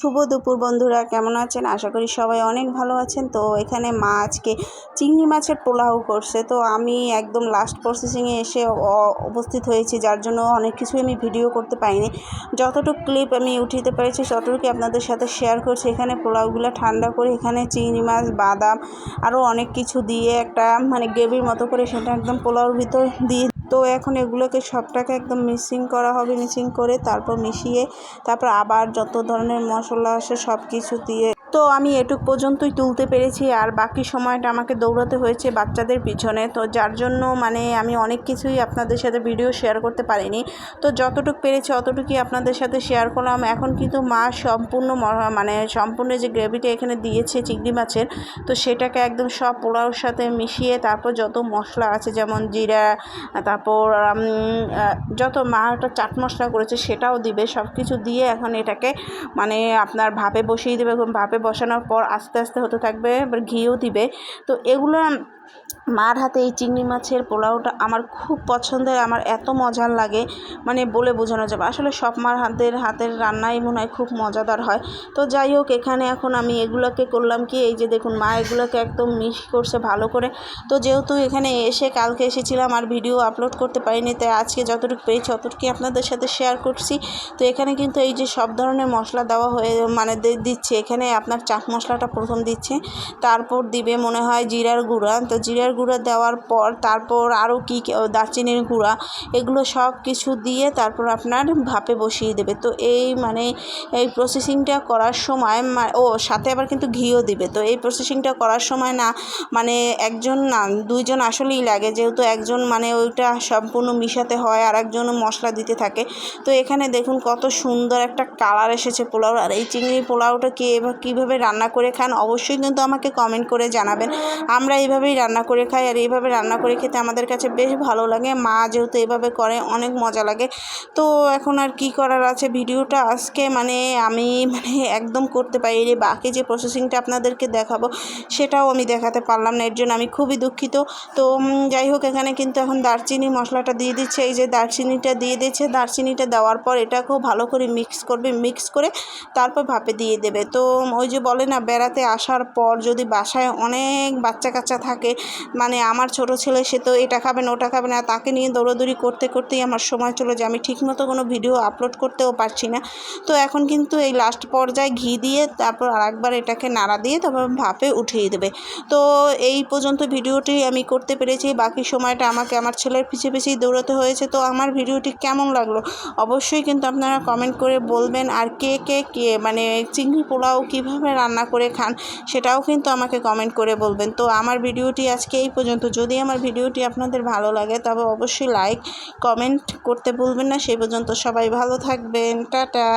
শুভ দুপুর বন্ধুরা, কেমন আছেন? আশা করি সবাই অনেক ভালো আছেন। তো এখানে মা আজকে চিংড়ি মাছের পোলাও করছে। তো আমি একদম লাস্ট প্রসেসিংয়ে এসে উপস্থিত হয়েছি, যার জন্য অনেক কিছু আমি ভিডিও করতে পারিনি। যতটুকু ক্লিপ আমি উঠিতে পেরেছি ততটুকু আপনাদের সাথে শেয়ার করছি। এখানে পোলাওগুলো ঠান্ডা করে এখানে চিংড়ি মাছ, বাদাম আরও অনেক কিছু দিয়ে একটা মানে গ্রেভির মতো করে সেটা একদম পোলাওর ভিতর দিয়ে তো এখন এগুলোকে সবটাকে একদম মিক্সিং করা হবে, মিক্সিং করে তারপর মিশিয়ে তারপর আবার যত ধরনের মশলা আসে সব কিছু দিয়ে তো আমি এটুক পর্যন্তই তুলতে পেরেছি আর বাকি সময়টা আমাকে দৌড়াতে হয়েছে বাচ্চাদের পিছনে। তো যার জন্য মানে আমি অনেক কিছুই আপনাদের সাথে ভিডিও শেয়ার করতে পারিনি। তো যতটুকু পেরেছি অতটুকুই আপনাদের সাথে শেয়ার করলাম। এখন কিন্তু মা সম্পূর্ণ মানে সম্পূর্ণ যে গ্রেভিটা এখানে দিয়েছে চিংড়ি মাছের, তো সেটাকে একদম সব পোলাওর সাথে মিশিয়ে তারপর যত মশলা আছে যেমন জিরা, তারপর যত মা একটা চাট মশলা করেছে সেটাও দিবে। সব কিছু দিয়ে এখন এটাকে মানে আপনার ভাপে বসিয়ে দেবে এবং ভাপে বসানোর পর আস্তে আস্তে হতে থাকবে এবার ঘিও দিবে। তো এগুলো মার হাতে এই চিংড়ি মাছের পোলাওটা আমার খুব পছন্দের, আমার এত মজার লাগে মানে বলে বোঝানো যাবে। আসলে সব মার হাতের হাতের রান্নাই মনে হয় খুব মজাদার হয়। তো যাই হোক, এখানে এখন আমি এগুলোকে করলাম কি, এই যে দেখুন মা এগুলোকে একদম মিক্স করছে ভালো করে। তো যেহেতু এখানে এসে কালকে এসেছিলাম, আর ভিডিও আপলোড করতে পারিনি, তাই আজকে যতটুকু পেয়েছি ততটুকুই আপনাদের সাথে শেয়ার করছি। তো এখানে কিন্তু এই যে সব ধরনের মশলা দেওয়া হয়ে মানে দিচ্ছে। এখানে আপনার চাট মশলাটা প্রথম দিচ্ছে, তারপর দিবে মনে হয় জিরার গুঁড়া। তো জিরার গুঁড়া দেওয়ার পর তারপর আরও কী দারচিনির গুঁড়া, এগুলো সব কিছু দিয়ে তারপর আপনার ভাপে বসিয়ে দেবে। তো এই মানে এই প্রসেসিংটা করার সময় ও সাথে আবার কিন্তু ঘিও দিবে। তো এই প্রসেসিংটা করার সময় না মানে একজন না, দুইজন আসলেই লাগে। যেহেতু একজন মানে ওইটা সম্পূর্ণ মিশাতে হয় আর একজন মশলা দিতে থাকে। তো এখানে দেখুন কত সুন্দর একটা কালার এসেছে পোলাও। আর এই চিংড়ি পোলাওটা কে কীভাবে রান্না করে খান, অবশ্যই কিন্তু আমাকে কমেন্ট করে জানাবেন। আমরা এইভাবেই রান্না করে খাই আর এইভাবে রান্না করে খেতে আমাদের কাছে বেশ ভালো লাগে। মা যেহেতু এভাবে করে, অনেক মজা লাগে। তো এখন আর কি করার আছে? ভিডিওটা আজকে মানে আমি মানে একদম করতে পারিনি। বাকি যে প্রসেসিংটা আপনাদেরকে দেখাবো, সেটাও আমি দেখাতে পারলাম না। এর জন্য আমি খুবই দুঃখিত। তো যাই হোক, এখানে কিন্তু এখন দারচিনি মশলাটা দিয়ে দিচ্ছে। এই যে দারচিনিটা দিয়ে দিচ্ছে, দারচিনিটা দেওয়ার পর এটা খুব ভালো করে মিক্স করবে। মিক্স করে তারপর ভাপে দিয়ে দেবে। তো ওই যে বলে না, বেড়াতে আসার পর যদি বাসায় অনেক বাচ্চা কাচ্চা থাকে মানে আমার ছোট ছেলে, সে তো এটা খাবে না, ওটা খাবে না, তাকে নিয়ে দৌড়াদৌড়ি করতে করতেই আমার সময় চলে যায়। আমি ঠিকমতো কোনো ভিডিও আপলোড করতেও পারছি না। তো এখন কিন্তু এই লাস্ট পর্যায়ে ঘি দিয়ে তারপর আরেকবার এটাকে নাড়া দিয়ে তারপর ভাপে উঠিয়ে দেবে। তো এই পর্যন্ত ভিডিওটি আমি করতে পেরেছি। বাকি সময়টা আমাকে আমার ছেলের পিছে পিছেই দৌড়াতে হয়েছে। তো আমার ভিডিওটি কেমন লাগল অবশ্যই কিন্তু আপনারা কমেন্ট করে বলবেন। আর কে কে কে মানে চিংড়ি পোলাও কীভাবে রান্না করে খান সেটাও কিন্তু আমাকে কমেন্ট করে বলবেন। তো আমার ভিডিওটি আজকে এই পর্যন্ত। যদি আমার ভিডিওটি আপনাদের ভালো লাগে, তবে অবশ্যই লাইক কমেন্ট করতে ভুলবেন না। সেই পর্যন্ত সবাই ভালো থাকবেন। টাটা!